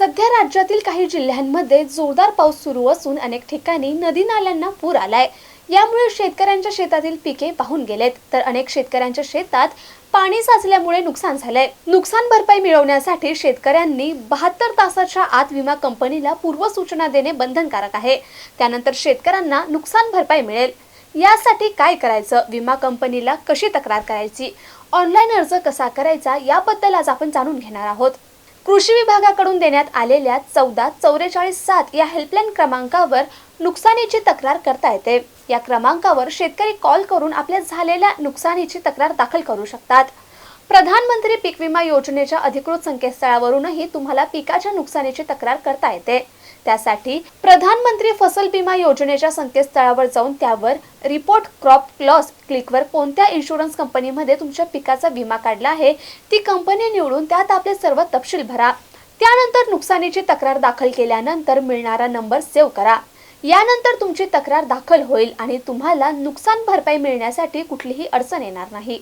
सध्या राज्यातील काही जिल्ह्यांमध्ये जोरदार पाऊस सुरू असून अनेक ठिकाणी नदी नाल्यांना पूर आलाय. यामुळे शेतकऱ्यांच्या शेतातील पिके वाहून गेलेत. तर अनेक शेतकऱ्यांच्या शेतात पाणी साचल्यामुळे नुकसान झालंय. नुकसान भरपाई मिळवण्यासाठी शेतकऱ्यांनी बहात्तर तासाच्या आत विमा कंपनीला पूर्वसूचना देणे बंधनकारक आहे. त्यानंतर शेतकऱ्यांना नुकसान भरपाई मिळेल. यासाठी काय करायचं? विमा कंपनीला कशी तक्रार करायची? ऑनलाईन अर्ज कसा करायचा? याबद्दल आज आपण जाणून घेणार आहोत. कृषी विभागाकडून देण्यात आलेल्या चौदा चौवेचाळीस सात या हेल्पलाईन क्रमांकावर नुकसानीची तक्रार करता येते. या क्रमांकावर शेतकरी कॉल करून आपल्या झालेल्या नुकसानीची तक्रार दाखल करू शकतात. प्रधानमंत्री पीक विमा योजनेच्या अधिकृत संकेतस्थळावरूनही तुम्हाला पिकाच्या नुकसानीची तक्रार करता येते. त्यासाठी प्रधानमंत्री फसल विमा योजनेच्या संकेतस्थळावर जाऊन त्यावर रिपोर्ट क्रॉप क्लॉस क्लिकवर कोणत्या इन्शुरन्स कंपनीमध्ये तुमच्या पिकाचा विमा काढला आहे ती कंपनी निवडून त्यात आपले सर्व तपशील भरा. त्यानंतर नुकसानीची तक्रार दाखल केल्यानंतर मिळणारा नंबर सेव्ह करा. यानंतर तुमची तक्रार दाखल होईल आणि तुम्हाला नुकसान भरपाई मिळण्यासाठी कुठलीही अडचण येणार नाही.